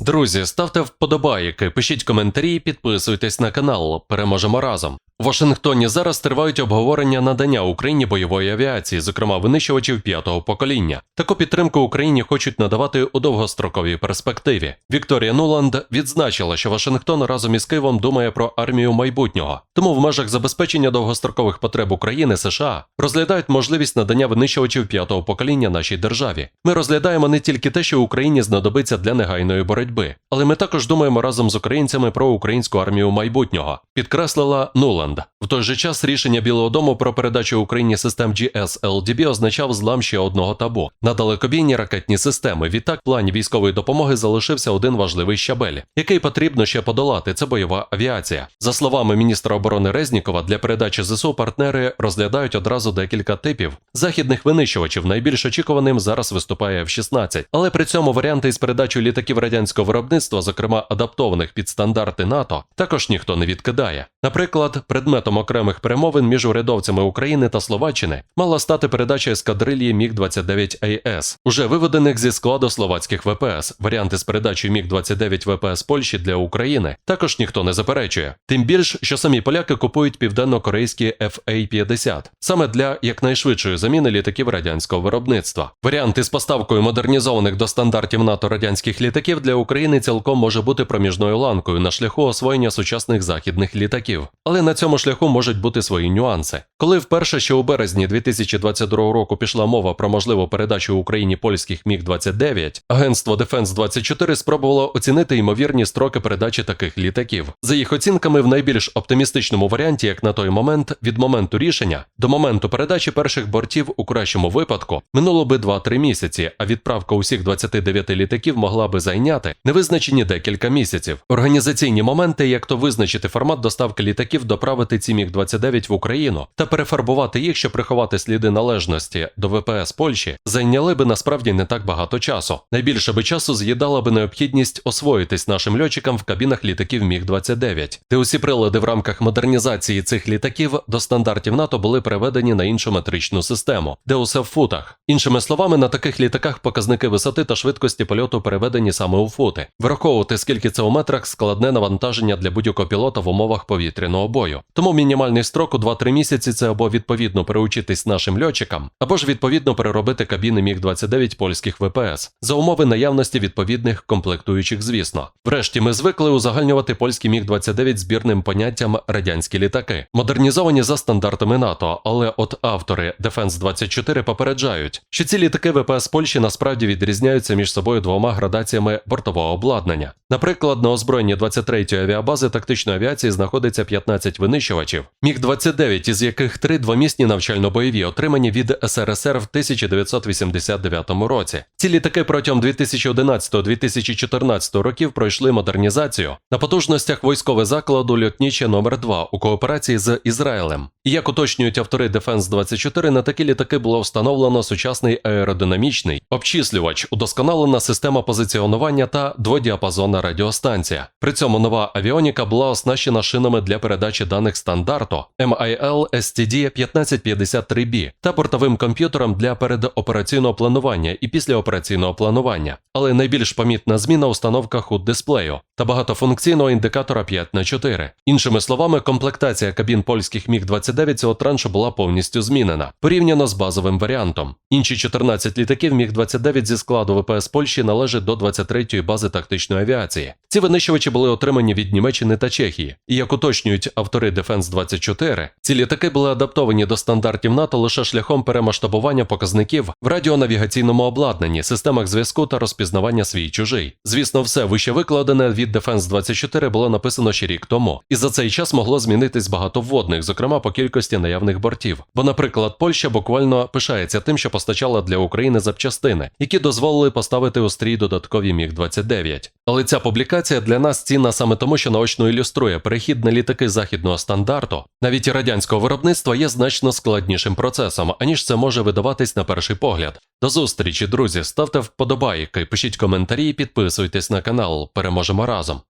Друзі, ставте вподобайки, пишіть коментарі, підписуйтесь на канал. Переможемо разом. У Вашингтоні зараз тривають обговорення надання Україні бойової авіації, зокрема винищувачів п'ятого покоління. Таку підтримку Україні хочуть надавати у довгостроковій перспективі. Вікторія Нуланд відзначила, що Вашингтон разом із Києвом думає про армію майбутнього. Тому в межах забезпечення довгострокових потреб України США розглядають можливість надання винищувачів п'ятого покоління нашій державі. Ми розглядаємо не тільки те, що Україні знадобиться для негайної боротьби, але ми також думаємо разом з українцями про українську армію майбутнього, підкреслила Нуланд. В той же час рішення Білого Дому про передачу Україні систем GSLDB означав злам ще одного табу на далекобійні ракетні системи. Відтак, плані військової допомоги залишився один важливий щабель, який потрібно ще подолати. Це бойова авіація. За словами міністра оборони Резнікова, для передачі ЗСУ партнери розглядають одразу декілька типів західних винищувачів. Найбільш очікуваним зараз виступає F-16. Але при цьому варіанти із передачею літаків радянського виробництва, зокрема адаптованих під стандарти НАТО, також ніхто не відкидає. Наприклад, предметом окремих перемовин між урядовцями України та Словаччини мала стати передача ескадрилії Міг-29АС, уже виведених зі складу словацьких ВПС. Варіанти з передачею Міг-29 ВПС Польщі для України також ніхто не заперечує. Тим більш, що самі поляки купують південно-корейські FA-50 саме для якнайшвидшої заміни літаків радянського виробництва. Варіант із поставкою модернізованих до стандартів НАТО радянських літаків для України цілком може бути проміжною ланкою на шляху освоєння сучасних західних літаків. Але на цьому шляху можуть бути свої нюанси. Коли вперше ще у березні 2022 року пішла мова про можливу передачу Україні польських Міг-29, агентство Defense 24 спробувало оцінити ймовірні строки передачі таких літаків. За їх оцінками, в найбільш оптимістичному варіанті, як на той момент, від моменту рішення до моменту передачі перших бортів у кращому випадку минуло би 2-3 місяці, а відправка усіх 29 літаків могла би зайняти невизначені декілька місяців. Організаційні моменти, як то визначити формат доставки літаків, доправити ці Міг-29 в Україну та перефарбувати їх, щоб приховати сліди належності до ВПС Польщі, зайняли би насправді не так багато часу. Найбільше би часу з'їдала би необхідність освоїтись нашим льотчикам в кабінах літаків Міг-29, де усі прилади в рамках модернізації цих літаків до стандартів НАТО були переведені на іншу метричну систему, де усе в футах. Іншими словами, на таких літаках показники висоти та швидкості польоту переведені саме у фути. Враховувати, скільки це у метрах, складне навантаження для будь-якого пілота в умовах повітряного бою. Тому мінімальний строк у 2-3 місяці це або відповідно переучитись нашим льотчикам, або ж відповідно переробити кабіни Міг-29 польських ВПС за умови наявності відповідних комплектуючих, звісно. Врешті ми звикли узагальнювати польські Міг-29 збірним поняттям радянські літаки, модернізовані за стандартами НАТО, але от автори Defense 24 попереджають, що ці літаки ВПС Польщі насправді відрізняються між собою двома градаціями бортового обладнання. Наприклад, на озброєнні 23-ї авіабази тактичної авіації знаходиться 15 винищувачів, Міг-29, із яких три двомісні навчально-бойові, отримані від СРСР в 1989 році. Ці літаки протягом 2011-2014 років пройшли модернізацію на потужностях військового закладу Льотніче номер 2 у кооперації з Ізраїлем. І як уточнюють автори Defense 24, на такі літаки було встановлено сучасний аеродинамічний обчислювач, удосконалена система позиціонування та дводіапазонна радіостанція. При цьому нова авіоніка була оснащена шинами для передачі даних стандарту MIL STD 1553B та портовим комп'ютером для передопераційного планування і післяопераційного планування. Але найбільш помітна зміна установка худ дисплею та багатофункційного індикатора 5х4. Іншими словами, комплектація кабін польських Міг-29 цього траншу була повністю змінена, порівняно з базовим варіантом. Інші 14 літаків Міг-29 зі складу ВПС Польщі належать до 23-ї бази тактичної авіації. Ці винищувачі були отримані від Німеччини та Чехії. І як уточнюють автори Defense 24, ці літаки були адаптовані до стандартів НАТО лише шляхом перемасштабування показників в радіонавігаційному обладнанні, системах зв'язку та розпізнавання свій чужий. Звісно, все вище викладене від Defense 24 було написано ще рік тому, і за цей час могло змінитись багато вводних, зокрема по кількості наявних бортів. Бо, наприклад, Польща буквально пишається тим, що постачала для України запчастини, які дозволили поставити у стрій додаткові Міг-29. Але ця публікація для нас цінна саме тому, що наочно ілюструє перехід на літаки західного стандарту, навіть і радянського виробництва є значно складнішим процесом, аніж це може видаватись на перший погляд. До зустрічі, друзі, ставте вподобайки, пишіть коментарі, підписуйтесь на канал. Переможемо разом. lazım.